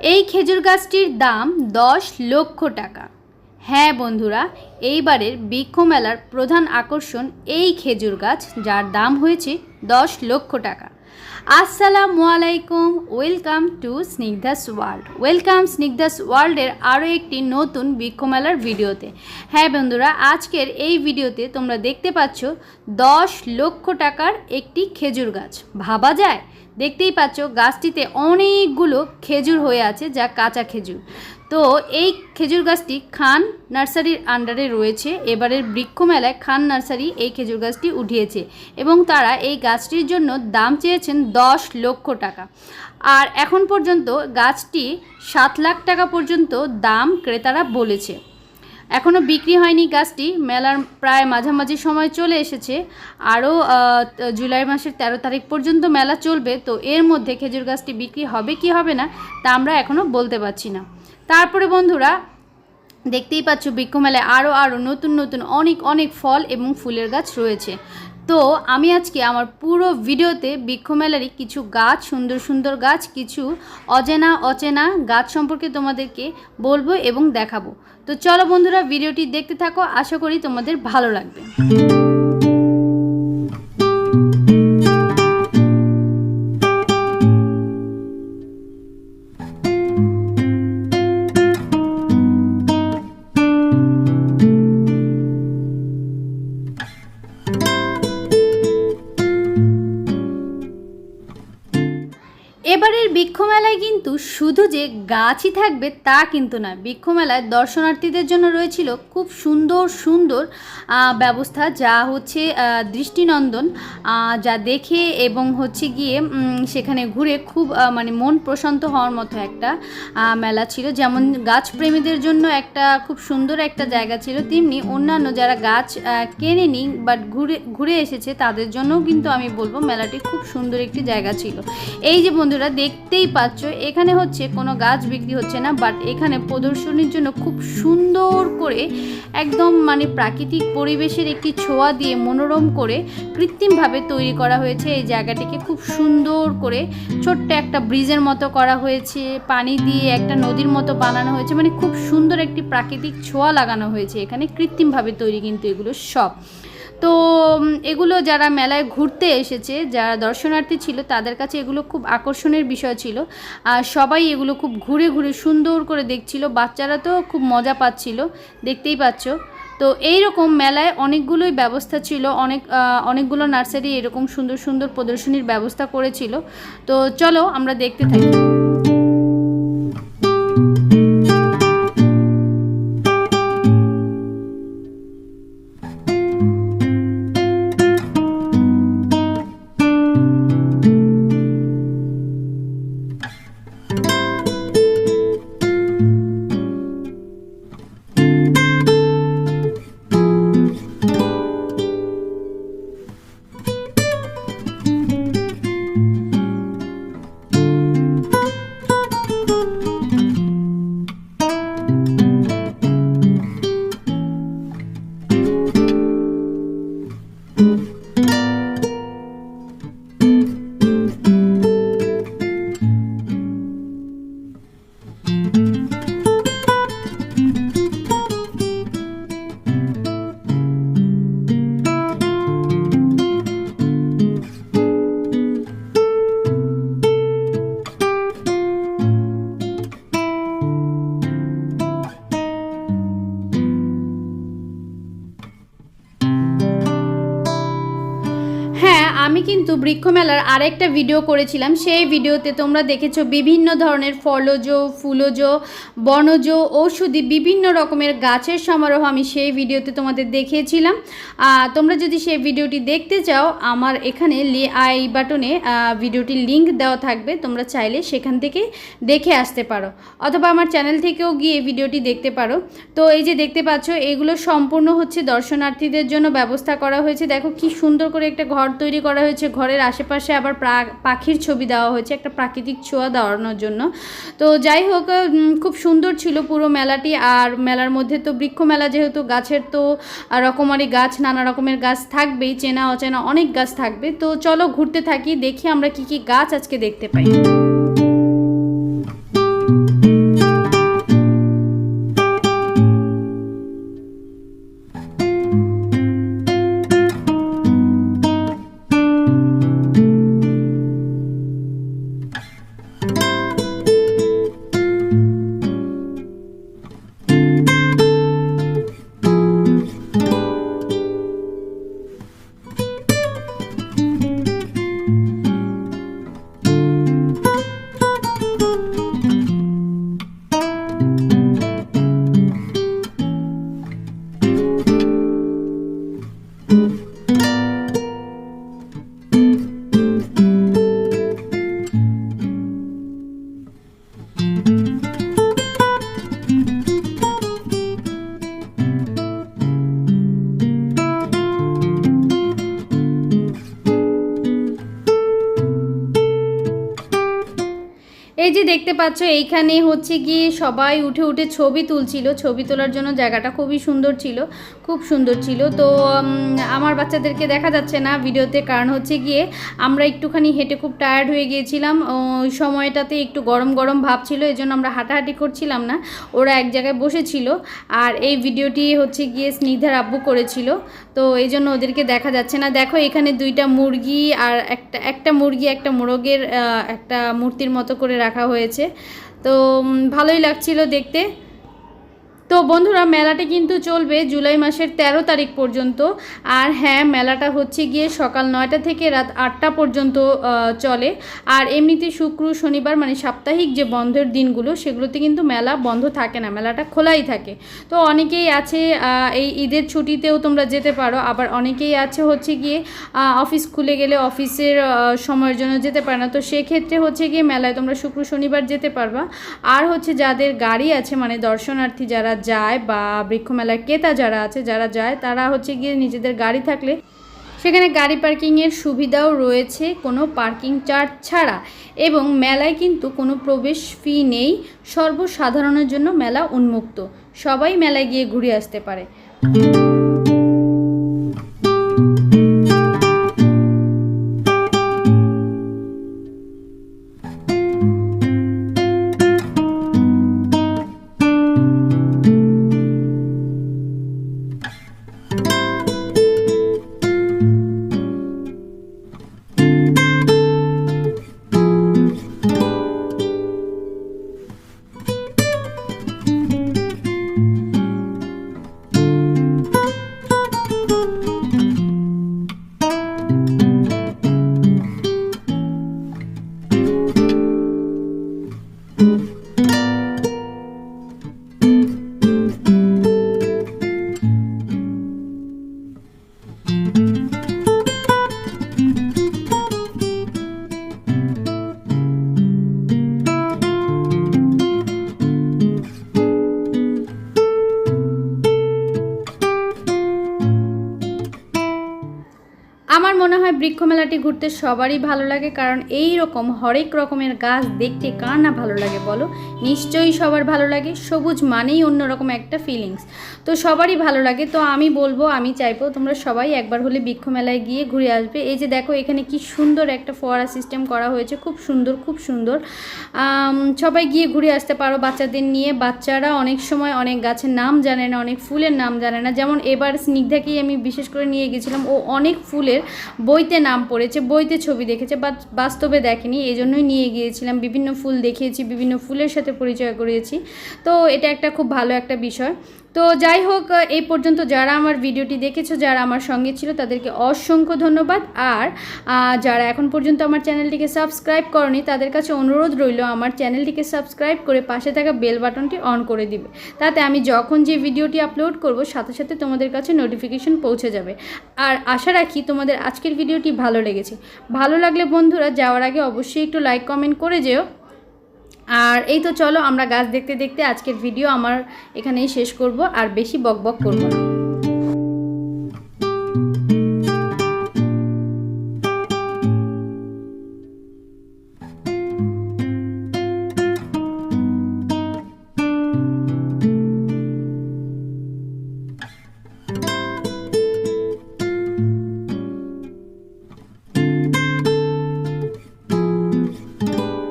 এই খেজুর গাছটির দাম দশ লক্ষ টাকা। হ্যাঁ বন্ধুরা, এইবারের বৃক্ষ মেলার প্রধান আকর্ষণ এই খেজুর গাছ, যার দাম হয়েছে দশ লক্ষ টাকা। আসসালামু আলাইকুম, welcome to Snigdha's world. Welcome Snigdha's ওয়ার্ল্ডের আরও একটি নতুন বৃক্ষমেলার ভিডিওতে। হ্যাঁ বন্ধুরা, আজকের এই ভিডিওতে তোমরা দেখতে পাচ্ছ দশ লক্ষ টাকার একটি খেজুর গাছ। ভাবা যায়? দেখতেই পাচ্ছ গাছটিতে অনেকগুলো খেজুর হয়ে আছে যা কাঁচা খেজুর। তো এই খেজুর গাছটি খান নার্সারির আন্ডারে রয়েছে। এবারের বৃক্ষ মেলায় খান নার্সারি এই খেজুর গাছটি উঠিয়েছে এবং তারা এই গাছটির জন্য দাম চেয়েছেন দশ লক্ষ টাকা। আর এখন পর্যন্ত গাছটি সাত লাখ টাকা পর্যন্ত দাম ক্রেতারা বলেছে। এখনও বিক্রি হয়নি গাছটি। মেলার প্রায় মাঝামাঝি সময় চলে এসেছে। আরও জুলাই মাসের তেরো তারিখ পর্যন্ত মেলা চলবে। তো এর মধ্যে খেজুর গাছটি বিক্রি হবে কি হবে না তা আমরা এখনও বলতে পারছি না। তারপরে বন্ধুরা, দেখতেই পাচ্ছ বৃক্ষ মেলায় আরও আরও নতুন নতুন অনেক অনেক ফল এবং ফুলের গাছ রয়েছে। তো আমি আজকে আমার পুরো ভিডিওতে বৃক্ষ মেলারই কিছু গাছ, সুন্দর সুন্দর গাছ, কিছু অচেনা অচেনা গাছ সম্পর্কে তোমাদেরকে বলব এবং দেখাবো। তো চলো বন্ধুরা, ভিডিওটি দেখতে থাকো, আশা করি তোমাদের ভালো লাগবে। কিন্তু শুধু যে গাছই থাকবে তা কিন্তু না। বৃক্ষমেলায় দর্শনার্থীদের জন্য রয়েছিল খুব সুন্দর সুন্দর ব্যবস্থা যা হচ্ছে দৃষ্টিনন্দন যা দেখে এবং হচ্ছে গিয়ে সেখানে ঘুরে খুব মানে মন প্রশান্ত হওয়ার মতো একটা মেলা ছিল। যেমন গাছপ্রেমীদের জন্য একটা খুব সুন্দর একটা জায়গা ছিল। তেমনি অন্যান্য যারা গাছ কেনেনি বাট ঘুরে ঘুরে এসেছে তাদের জন্যও কিন্তু আমি বলব মেলাটি খুব সুন্দর একটি জায়গা ছিল। এই যে বন্ধুরা, দেখতেই পাচ্ছ এখানে হচ্ছে কোনো গাছ বিক্রি হচ্ছে না বাট এখানে প্রদর্শনীর জন্য খুব সুন্দর করে একদম মানে প্রাকৃতিক পরিবেশের একটি ছোঁয়া দিয়ে মনোরম করে কৃত্রিমভাবে তৈরি করা হয়েছে। এই জায়গাটিকে খুব সুন্দর করে ছোট্ট একটা ব্রিজের মতো করা হয়েছে, পানি দিয়ে একটা নদীর মতো বানানো হয়েছে মানে খুব সুন্দর একটি প্রাকৃতিক ছোঁয়া লাগানো হয়েছে এখানে। কৃত্রিমভাবে তৈরি কিন্তু এগুলো সব। তো এগুলো যারা মেলায় ঘুরতে এসেছে, যারা দর্শনার্থী ছিল, তাদের কাছে এগুলো খুব আকর্ষণের বিষয় ছিল। আর সবাই এগুলো খুব ঘুরে ঘুরে সুন্দর করে দেখছিল। বাচ্চারা তো খুব মজা পাচ্ছিল, দেখতেই পাচ্ছ। তো এই রকম মেলায় অনেকগুলোই ব্যবস্থা ছিল, অনেক অনেকগুলো নার্সারি এরকম সুন্দর সুন্দর প্রদর্শনীর ব্যবস্থা করেছিল। তো চলো আমরা দেখতে থাকি। আমি কিন্তু বৃক্ষমেলার আরেকটা ভিডিও করেছিলাম। সেই ভিডিওতে তোমরা দেখেছ বিভিন্ন ধরনের ফলজ, ফুলজ, বনজ, ঔষধি বিভিন্ন রকমের গাছের সমারোহ আমি সেই ভিডিওতে তোমাদের দেখিয়েছিলাম। তোমরা যদি সেই ভিডিওটি দেখতে চাও, আমার এখানে আই বাটনে ভিডিওটির লিংক দেওয়া থাকবে। তোমরা চাইলে সেখান থেকে দেখে আসতে পারো। অথবা আমার চ্যানেল থেকেও গিয়ে ভিডিওটি দেখতে পারো। তো এই যে দেখতে পাচ্ছ, এগুলো সম্পূর্ণ হচ্ছে দর্শনার্থীদের জন্য ব্যবস্থা করা হয়েছে। দেখো কি সুন্দর করে একটা ঘর তৈরি করা হয়েছে। ঘরের আশেপাশে আবার পাখির ছবি দেওয়া হয়েছে, একটা প্রাকৃতিক ছোঁয়া দেওয়ানোর জন্য। তো যাই হোক খুব সুন্দর ছিল পুরো মেলাটি। আর মেলার মধ্যে তো বৃক্ষ মেলা যেহেতু, গাছের তো রকমারি গাছ, নানা রকমের গাছ থাকবেই, চেনা অচেনা অনেক গাছ থাকবে। তো চলো ঘুরতে থাকি, দেখি আমরা কি কি গাছ আজকে দেখতে পাই। এই যে দেখতে পাচ্ছ, এইখানে হচ্ছে গিয়ে সবাই উঠে উঠে ছবি তুলছিল। ছবি তোলার জন্য জায়গাটা খুবই সুন্দর ছিল, খুব সুন্দর ছিল। তো আমার বাচ্চাদেরকে দেখা যাচ্ছে না ভিডিওতে, কারণ হচ্ছে গিয়ে আমরা একটুখানি হেঁটে খুব টায়ার্ড হয়ে গিয়েছিলাম। ওই সময়টাতে একটু গরম গরম ভাব ছিল এই জন্য আমরা হাঁটাহাঁটি করছিলাম না। ওরা এক জায়গায় বসেছিল আর এই ভিডিওটি হচ্ছে গিয়ে স্নিগ্ধার আব্বু করেছিল। তো এই জন্য ওদেরকে দেখা যাচ্ছে না। দেখো, এখানে দুইটা মুরগি আর একটা একটা মুরগি একটা মোরগের একটা মূর্তির মতো করে রাখা হয়েছে। তো ভালোই লাগছিল দেখতে। তো বন্ধুরা, মেলাটি কিন্তু চলবে জুলাই মাসের ১৩ তারিখ পর্যন্ত। আর হ্যাঁ মেলাটা হচ্ছে গিয়ে সকাল নয়টা থেকে রাত আটটা পর্যন্ত চলে। আর এমনিতে শুক্র, শনিবার মানে সাপ্তাহিক যে বন্ধের দিনগুলো, সেগুলোতে কিন্তু মেলা বন্ধ থাকে না, মেলাটা খোলাই থাকে। তো অনেকেই আছে এই ঈদের ছুটিতেও তোমরা যেতে পারো। আবার অনেকেই আছে হচ্ছে গিয়ে অফিস খুলে গেলে অফিসের সময়ের জন্য যেতে পারে না। তো সেক্ষেত্রে হচ্ছে গিয়ে মেলায় তোমরা শুক্র, শনিবার যেতে পারবা। আর হচ্ছে যাদের গাড়ি আছে মানে দর্শনার্থী যারা যায় বা বৃক্ষমেলায় ক্রেতা যারা আছে, যারা যায়, তারা হচ্ছে গিয়ে নিজেদের গাড়ি থাকলে সেখানে গাড়ি পার্কিংয়ের সুবিধাও রয়েছে কোনো পার্কিং চার্জ ছাড়া। এবং মেলায় কিন্তু কোনো প্রবেশ ফি নেই, সর্বসাধারণের জন্য মেলা উন্মুক্ত। সবাই মেলায় গিয়ে ঘুরে আসতে পারে। বৃক্ষ মেলাটি ঘুরতে সবারই ভালো লাগে, কারণ এই রকম হরেক রকমের গাছ দেখতে কার না ভালো লাগে বলো? নিশ্চয়ই সবার ভালো লাগে, সবুজ মানেই অন্যরকম একটা ফিলিংস তো সবারই ভালো লাগে, তো আমি বলব, আমি চাইব তোমরা সবাই একবার হলে বৃক্ষ মেলায় গিয়ে ঘুরে আসবে। এই যে দেখো, এখানে কি সুন্দর একটা ফোয়ারা সিস্টেম করা হয়েছে, খুব সুন্দর খুব সুন্দর। সবাই গিয়ে ঘুরে আসতে পারো বাচ্চাদের নিয়ে। বাচ্চারা অনেক সময় অনেক গাছের নাম জানে না, অনেক ফুলের নাম জানে না। যেমন এবার স্নিগ্ধাকেই আমি বিশেষ করে নিয়ে গেছিলাম, ও অনেক ফুলের বইতে নাম পড়েছে, বইতে ছবি দেখেছে বাট বাস্তবে দেখেনি এই জন্যই নিয়ে গিয়েছিলাম, বিভিন্ন ফুল দেখিয়েছি, বিভিন্ন ফুলের সাথে পরিচয় করিয়েছি। তো এটা একটা খুব ভালো একটা বিষয়। তো যাই হোক, এই পর্যন্ত যারা আমার ভিডিওটি দেখেছ, যারা আমার সঙ্গে ছিল, তাদেরকে অসংখ্য ধন্যবাদ। আর যারা এখন পর্যন্ত আমার চ্যানেলটিকে সাবস্ক্রাইব করনি, তাদের কাছে অনুরোধ রইল, আমার চ্যানেলটিকে সাবস্ক্রাইব করে পাশে থাকা বেল বাটনটি অন করে দিবে। তাতে আমি যখন যে ভিডিওটি আপলোড করব, সাথে সাথে তোমাদের কাছে নোটিফিকেশন পৌঁছে যাবে। আর আশা রাখি তোমাদের আজকের ভিডিওটি ভালো লেগেছে। ভালো লাগলে বন্ধুরা যাওয়ার আগে অবশ্যই একটু লাইক কমেন্ট করে যেও। আর এই তো চলো আমরা গাছ দেখতে দেখতে আজকের ভিডিও আমার এখানেই শেষ করব, আর বেশি বক বক করব না।